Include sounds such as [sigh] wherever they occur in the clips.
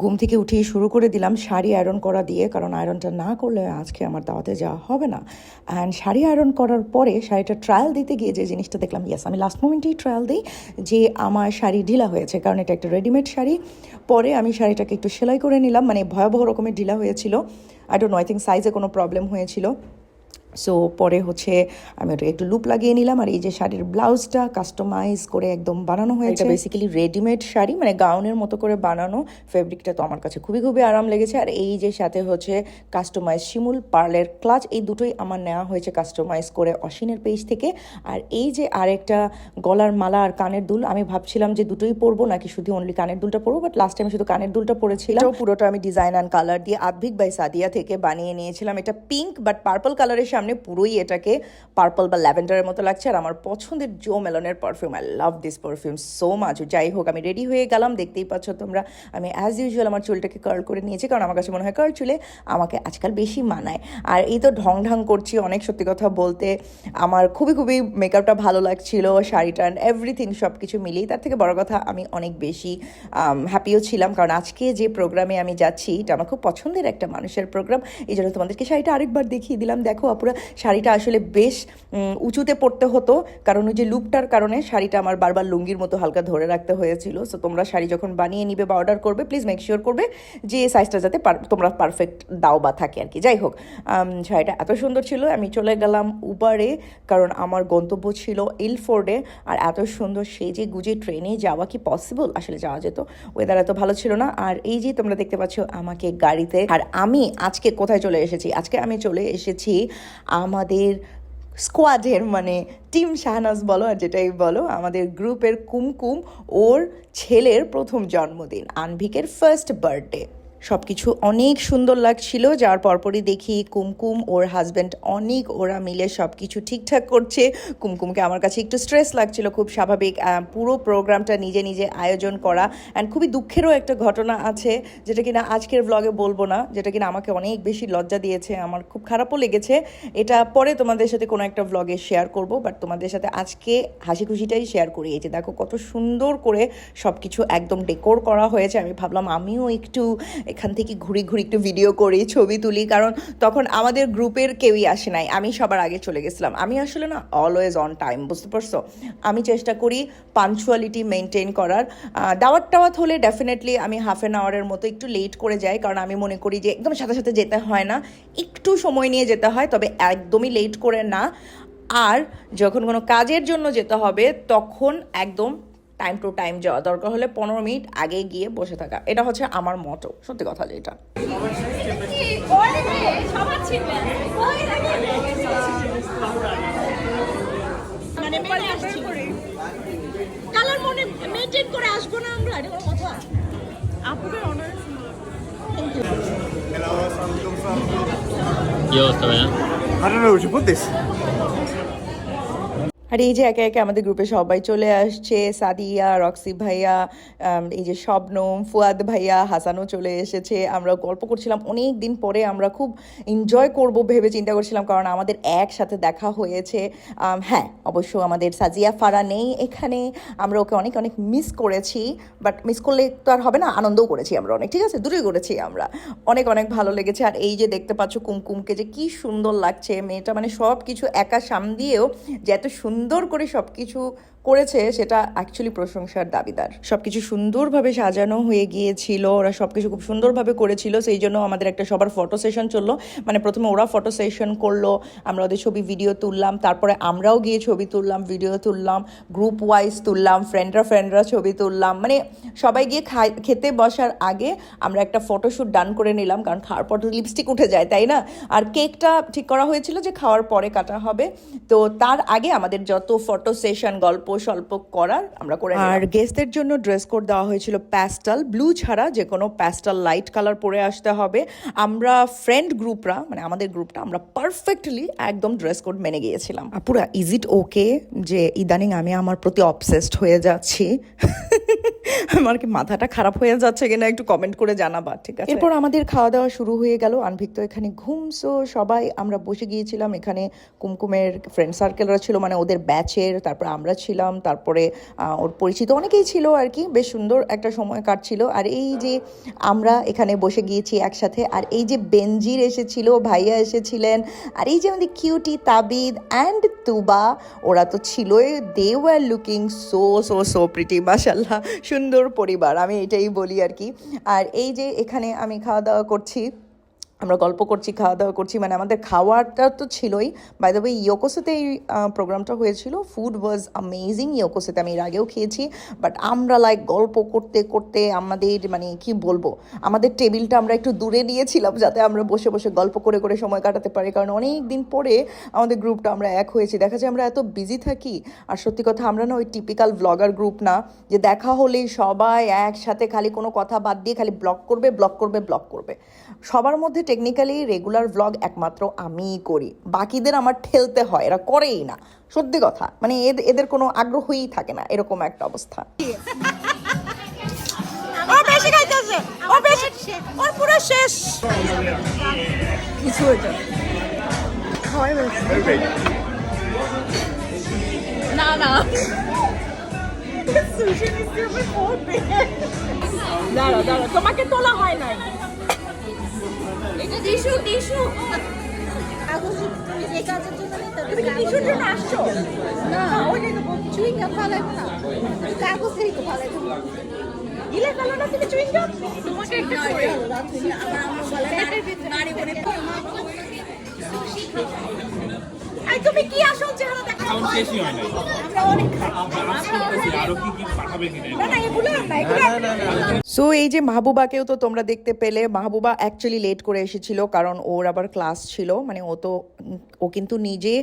ঘুম থেকে উঠিয়ে শুরু করে দিলাম শাড়ি আয়রন করা দিয়ে, কারণ আয়রনটা না করলে আজকে আমার দাওয়াতে যাওয়া হবে না। অ্যান্ড শাড়ি আয়রন করার পরে শাড়িটা ট্রায়াল দিতে গিয়ে যে জিনিসটা দেখলাম ইয়াস আমি লাস্ট মোমেন্টেই ট্রায়াল দিই যে আমার শাড়ি ঢিলা হয়েছে, কারণ এটা একটা রেডিমেড শাড়ি। পরে আমি শাড়িটাকে একটু সেলাই করে নিলাম মানে ভয়াবহ রকমের ঢিলা হয়েছিল। I don't know I think সাইজে কোনো প্রবলেম হয়েছিল। সো পরে হচ্ছে আমি ওটা একটু লুপ লাগিয়ে নিলাম আর এই যে শাড়ির ব্লাউজটা কাস্টমাইজ করে একদম বানানো হয়েছে। বেসিক্যালি রেডিমেড শাড়ি মানে গাউনের মতো করে বানানো। ফেব্রিকটা তো আমার কাছে খুবই খুবই আরাম লেগেছে। আর এই যে সাথে হচ্ছে কাস্টমাইজ শিমুল পার্লের ক্লাচ এই দুটোই আমার নেওয়া হয়েছে কাস্টমাইজ করে অসিনের পেজ থেকে। আর এই যে আরেকটা গলার মালা আর কানের দুল আমি ভাবছিলাম যে দুটোই পরবো নাকি শুধু অনলি কানের দুলটা পরবো বাট লাস্ট টাইম শুধু কানের দুলটা পরেছিলাম। পুরোটা আমি ডিজাইন অ্যান্ড কালার দিয়ে আদভিক বাই সাদিয়া থেকে বানিয়ে নিয়েছিলাম। এটা পিঙ্ক বাট পার্পল কালারের সামনে পুরোই এটাকে পার্পল বা ল্যাভেন্ডারের মতো লাগছে। আর আমার পছন্দের Jo মেলনের perfume I love this perfume so much যাই হোক, আমি রেডি হয়ে গেলাম, দেখতেই পাচ্ছ তোমরা। আমি অ্যাজ ইউজুয়াল আমার চুলটাকে কার্ল করে নিয়েছি, কারণ আমার কাছে মনে হয় কার্ল চুলে আমাকে আজকাল বেশি মানায়। আর এই তো ঢং ঢং করছি অনেক, সত্যি কথা বলতে। আমার খুবই খুবই মেকআপটা ভালো লাগছিল, শাড়িটা অ্যান্ড এভরিথিং সব কিছু মিলিয়ে। তার থেকে বড় কথা, আমি অনেক বেশি হ্যাপিও ছিলাম। কারণ আজকে যে প্রোগ্রামে আমি যাচ্ছি, এটা আমার খুব পছন্দের একটা মানুষের প্রোগ্রাম এই জন্য তোমাদেরকে শাড়িটা আরেকবার দেখিয়ে দিলাম। দেখো আপুরা শাড়িটা আসলে বেশ উঁচুতে পড়তে হতো। কারণ ওই যে লুপটার কারণে শাড়িটা আমার বারবার লুঙ্গির মতো হালকা ধরে রাখতে হয়েছিল। সো তোমরা শাড়ি যখন বানিয়ে নিবে বা অর্ডার করবে প্লিজ মেক শিওর করবে যে সাইজটা যাতে পার- তোমরা পারফেক্ট দাও বা থাকে আর কি। যাই হোক শাড়িটা এত সুন্দর ছিল, আমি চলে গেলাম উবারে কারণ আমার গন্তব্য ছিল ইলফোর্ডে আর এত সুন্দর সেজে গুজে ট্রেনে যাওয়া কি পসিবল আসলে যাওয়া যেত ওয়েদার এত ভালো ছিল না। আর এই যে তোমরা দেখতে পাচ্ছ আমাকে গাড়িতে, আর আমি আজকে কোথায় চলে এসেছি? আজকে আমি চলে এসেছি আমাদের স্কোয়াডের মানে টিম শাহনাজ বলো আর যেটাই বলো, আমাদের গ্রুপের কুমকুম ওর ছেলের প্রথম জন্মদিন, আনভিকের ফার্স্ট বার্থডে সব কিছু অনেক সুন্দর লাগছিল। যার পরপরই দেখি কুমকুম, ওর হাজব্যান্ড অনেক, ওরা মিলে সব কিছু ঠিকঠাক করছে। কুমকুমকে আমার কাছে একটু স্ট্রেস লাগছিল, খুব স্বাভাবিক পুরো প্রোগ্রামটা নিজে নিজে আয়োজন করা। অ্যান্ড খুবই দুঃখেরও একটা ঘটনা আছে, যেটা কিনা আজকের ব্লগে বলব না, যেটা কিনা আমাকে অনেক বেশি লজ্জা দিয়েছে, আমার খুব খারাপও লেগেছে। এটা পরে তোমাদের সাথে কোনো একটা ব্লগে শেয়ার করব বাট তোমাদের সাথে আজকে হাসি খুশিটাই শেয়ার করি। এই যে দেখো কত সুন্দর করে সব কিছু একদম ডেকোর করা হয়েছে। আমি ভাবলাম আমিও একটু এখান থেকে ঘুরি ঘুরি একটু ভিডিও করি, ছবি তুলি, কারণ তখন আমাদের গ্রুপের কেউই আসে নাই। আমি সবার আগে চলে গেছিলাম। আমি আসলে না অলওয়েজ অন টাইম বুঝতে পারছ? আমি চেষ্টা করি পাঞ্চুয়ালিটি মেনটেন করার। দাওয়াত টাওয়াত হলে ডেফিনেটলি আমি হাফ অ্যান আওয়ারের মতো একটু লেট করে যাই, কারণ আমি মনে করি যে একদম সাথে সাথে যেতে হয় না। একটু সময় নিয়ে যেতে হয়, তবে একদমই লেট করে না। আর যখন কোনো কাজের জন্য যেতে হবে, তখন একদম টাইম টু টাইম যাওয়া দরকার হলে পনেরো মিনিট আগে গিয়ে বসে থাকা। এটা হচ্ছে আমার মতো সত্যি কথা যেটা। মানে আসছি। কালার মেনটেন করে আসব না আমরা? এটা কোনো কথা? অনার I don't know, would you put this? আর এই যে একে একে আমাদের গ্রুপে সবাই চলে আসছে, সাদিয়া, রক্সি ভাইয়া এই যে শবনম ফুয়াদ ভাইয়া, হাসানও চলে এসেছে। আমরা গল্প করছিলাম। অনেক দিন পরে আমরা খুব এনজয় করব ভেবে চিন্তা করছিলাম, কারণ আমাদের একসাথে দেখা হয়েছে। হ্যাঁ অবশ্য আমাদের সাজিয়া ফারা নেই এখানে। আমরা ওকে অনেক অনেক মিস করেছি বাট মিস করলে তো আর হবে না, আনন্দও করেছি আমরা অনেক, ঠিক আছে? দুটোই করেছি আমরা। অনেক অনেক ভালো লেগেছে। আর এই যে দেখতে পাচ্ছ কুমকুমকে, যে কি সুন্দর লাগছে। মেয়েটা মানে সব কিছু একা সাম দিয়েও যে এত সুন্দর করে সব কিছু করেছে সেটা অ্যাকচুয়ালি প্রশংসার দাবিদার। সব কিছু সুন্দরভাবে সাজানো হয়ে গিয়েছিল, ওরা সব কিছু খুব সুন্দরভাবে করেছিল, সেই জন্য আমাদের একটা সবার ফটো সেশন চলল। মানে প্রথমে ওরা ফটো সেশন করল, আমরা ওদের ছবি ভিডিও তুললাম, তারপরে আমরাও গিয়ে ছবি তুললাম ভিডিও তুললাম গ্রুপ ওয়াইজ তুললাম ফ্রেন্ডরা ফ্রেন্ডরা ছবি তুললাম। মানে সবাই গিয়ে খাই খেতে বসার আগে আমরা একটা ফটোশ্যুট ডান করে নিলাম, কারণ খাওয়ার পর লিপস্টিক উঠে যায়, তাই না? আর কেকটা ঠিক করা হয়েছিল যে খাওয়ার পরে কাটা হবে। তো তার আগে আমাদের যত ফটো সেশন গল্প স্বল্প করার আমরা করে আর গেস্টদের জন্য ড্রেস কোড দেওয়া হয়েছিল প্যাস্টাল ব্লু ছাড়া যে কোনো প্যাস্টাল লাইট কালার পরে আসতে হবে। আমরা ফ্রেন্ড গ্রুপরা মানে আমাদের গ্রুপটা আমরা পারফেক্টলি একদম ড্রেস কোড মেনে গিয়েছিলাম। পুরা ইজ ইট ওকে যে ইদানিং আমি আমার প্রতি অবসেসড হয়ে যাচ্ছি? আমার কি মাথাটা খারাপ হয়ে যাচ্ছে কিনা একটু কমেন্ট করে জানাবা ঠিক আছে? এরপর আমাদের খাওয়া দাওয়া শুরু হয়ে গেল। আনভিক তো এখানে ঘুমসো সবাই আমরা বসে গিয়েছিলাম। এখানে কুমকুমের ফ্রেন্ড সার্কেলরা ছিল মানে ওদের ব্যাচের তারপর আমরা ছিলাম। ছিলাম, তারপরে ওর পরিচিত অনেকেই ছিল আর কি, বেশ সুন্দর একটা সময় কাটছিল। আর এই যে আমরা এখানে বসে গিয়েছি একসাথে, আর এই যে বেনজির এসেছিল, ভাইয়া এসেছিলেন, আর এই যে আমাদের কিউটি তাবিদ অ্যান্ড তুবা, ওরা তো ছিলই। They were looking so so so pretty মাসাল্লাহ সুন্দর পরিবার, আমি এটাই বলি আর কি। আর এই যে এখানে আমি খাওয়া দাওয়া করছি। আমরা গল্প করছি খাওয়া দাওয়া করছি মানে আমাদের খাওয়াটা তো ছিলই। বাই দ্য ওয়ে ইয়োকোসেতে এই প্রোগ্রামটা হয়েছিল। ফুড ওয়াজ অ্যামেজিং ইয়োকোসেতে আমি এর আগেও খেয়েছি। বাট আমরা লাইক গল্প করতে করতে আমাদের মানে কি বলব, আমাদের টেবিলটা আমরা একটু দূরে নিয়েছিলাম যাতে আমরা বসে বসে গল্প করে করে সময় কাটাতে পারি। কারণ অনেক দিন পরে আমাদের গ্রুপটা আমরা এক হয়েছি। দেখা যায় আমরা এত বিজি থাকি, আর সত্যি কথা আমরা না ওই টিপিক্যাল ব্লগার গ্রুপ না, যে দেখা হলেই সবাই একসাথে খালি কোনো কথা বাদ দিয়ে খালি ব্লগ করবে ব্লক করবে ব্লগ করবে। সবার মধ্যে টেকনিক্যালি রেগুলার ব্লগ একমাত্র আমিই করি। বাকিদের আমার ঠেলতে হয় এরা করেই না। সত্যি কথা মানে এদ- এদের কোনো আগ্রহই থাকে না এরকম একটা অবস্থা। ও বেশি খাইতেছে ও বেশি ওর পুরো শেষ। কিছু না না। [laughs] দাঁড়া দাঁড়া তোমাকে তোলা হয় নাই। তুমি কি টিস্যুর জন্য আসছো না চুইং গাম ফালাইবো না কাগজ থেকে তো ফালাইবো গিলে ফেলো না। তুমি চুইং গাম তোমাকে একটা করে আমার আম্মু এই তুমি কি আসল চেহারা দেখাও? শেষই হয় না সো এই যে মাহবুবাকেও তো তোমরা দেখতে পেলে মাহবুবা অ্যাকচুয়ালি লেট করে এসেছিল কারণ ওর আবার ক্লাস ছিল মানে ও তো ও কিন্তু নিজে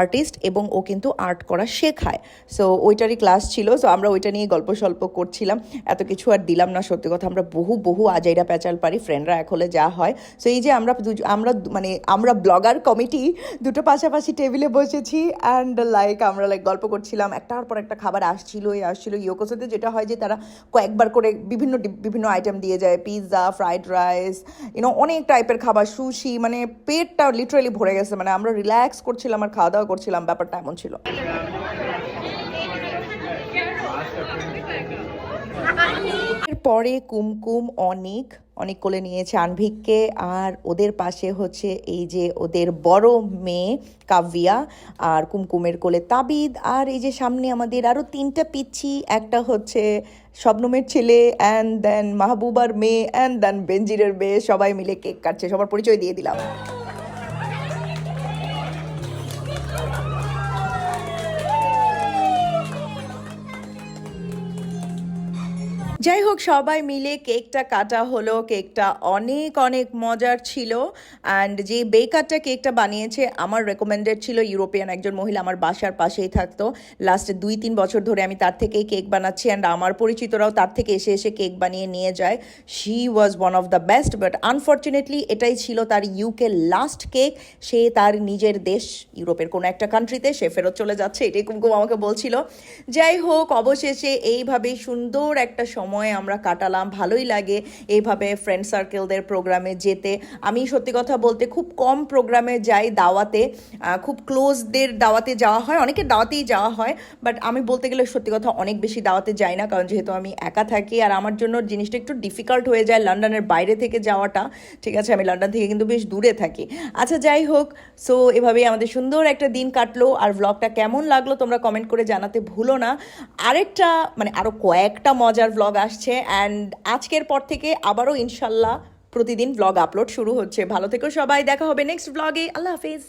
আর্টিস্ট এবং ও কিন্তু আর্ট করা শেখায়। সো ওইটারই ক্লাস ছিল সো আমরা ওইটা নিয়ে গল্প সল্প করছিলাম। এত কিছু আর দিলাম না সত্যি কথা আমরা বহু বহু আজাইরা প্যাচাল পারি ফ্রেন্ডরা এক হলে যা হয়। সো এই যে আমরা আমরা মানে আমরা ব্লগার কমিটি দুটো পাশাপাশি টেবিলে বসেছি অ্যান্ড লাইক আমরা লাইক গল্প করছিলাম। একটার পর একটা খাবার আসছিল এই আসছিল ইয়োকোসোতে যেটা হয় যে, তারা কয়েকবার করে বিভিন্ন বিভিন্ন আইটেম দিয়ে যায়। পিৎজা ফ্রাইড রাইস ইউনো অনেক টাইপের খাবার সুশি মানে পেটটা লিটারেলি ভরে গেছে। মানে আমরা রিল্যাক্স করছিলাম আর খাওয়া দাওয়া করছিলাম, ব্যাপারটা এমন ছিল। এরপরে কুমকুম অনিক, অনেক কোলে নিয়েছে আনভিককে। আর ওদের পাশে হচ্ছে এই যে ওদের বড় মেয়ে কাভিয়া আর কুমকুমের কোলে তাবিদ। আর এই যে সামনে আমাদের আরও তিনটা পিচ্ছি, একটা হচ্ছে স্বপ্নমের ছেলে অ্যান্ড দেন মাহবুবার মেয়ে অ্যান্ড দেন বেঞ্জিরের মেয়ে, সবাই মিলে কেক কাটছে। সবার পরিচয় দিয়ে দিলাম। যাই হোক, সবাই মিলে কেকটা কাটা হলো, কেকটা অনেক অনেক মজার ছিল। অ্যান্ড যে বেকারটা কেকটা বানিয়েছে, আমার রেকমেন্ডেড ছিল ইউরোপিয়ান একজন মহিলা আমার বাসার পাশেই থাকতো। লাস্টে দুই, তিন বছর ধরে আমি তার থেকেই কেক বানাচ্ছি অ্যান্ড আমার পরিচিতরাও তার থেকে এসে এসে কেক বানিয়ে নিয়ে যায়। She was one of the best but unfortunately এটাই ছিল তার ইউকে লাস্ট কেক সে তার নিজের দেশ, ইউরোপের কোনো একটা কান্ট্রিতে সে ফেরত চলে যাচ্ছে, এটাই কুমকুম আমাকে বলছিল। যাই হোক, অবশেষে এইভাবেই সুন্দর একটা সময় আমরা কাটালাম, ভালোই লাগে এইভাবে ফ্রেন্ড সার্কেলদের প্রোগ্রামে যেতে। আমি সত্যি কথা বলতে খুব কম প্রোগ্রামে যাই দাওয়াতে খুব ক্লোজদের দাওয়াতে যাওয়া হয় অনেকের দাওয়াতেই যাওয়া হয় বাট আমি বলতে গেলে সত্যি কথা অনেক বেশি দাওয়াতে যাই না, কারণ যেহেতু আমি একা থাকি, আর আমার জন্য জিনিসটা একটু ডিফিকাল্ট হয়ে যায় লন্ডনের বাইরে থেকে যাওয়াটা। ঠিক আছে, আমি লন্ডন থেকে কিন্তু বেশ দূরে থাকি। আচ্ছা যাই হোক সো এভাবেই আমাদের সুন্দর একটা দিন কাটলো, আর ব্লগটা কেমন লাগল তোমরা কমেন্ট করে জানাতে ভুলো না। আরেকটা মানে আরও কয়েকটা মজার ব্লগ আসছে অ্যান্ড আজকের পর থেকে আবারও ইনশাল্লাহ প্রতিদিন ব্লগ আপলোড শুরু হচ্ছে। ভালো থেকো সবাই, দেখা হবে নেক্সট ব্লগে আল্লাহ হাফিজ।